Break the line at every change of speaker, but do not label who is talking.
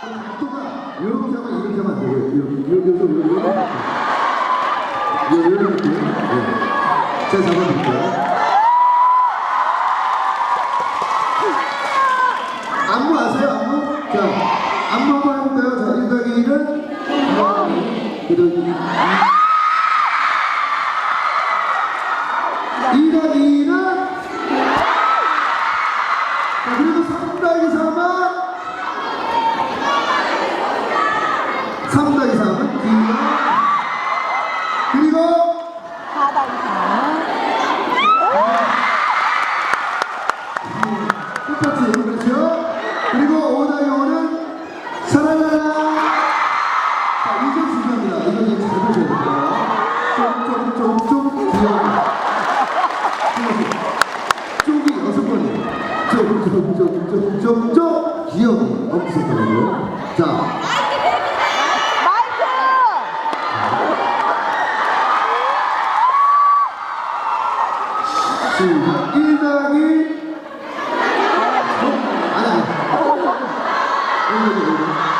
각도가 이렇게 하면 이렇게 하면 안 되고요. 이렇게, 이렇게, 이렇게, 이렇게, 이렇게. 이렇게. 네. 제가 잡아볼게요. 안무 아세요? 안무? 자, 안무 한번 해볼까요? 자, 1 더하기 1은? 2 더하기 2. 2 더하기 2는? 자, 그리고 3 더하기 3은? 3 더하기 3은? D가. 그리고
4 더하기
똑같이 그렇죠? 그리고 5 더하기 5는? 사랑하라. 자, 이게 중요합니다. 이거 이제 잘 보셔야 돼요. 좀, 좀, 좀, 좀 귀여워. 쪽이 여섯 번이에요. 좀, 좀, 좀, 좀, 좀, 좀 귀여워. 없으셨더라고요. 자, 시작. 1 더하기. 아니, 아니. 1 더하기 1은?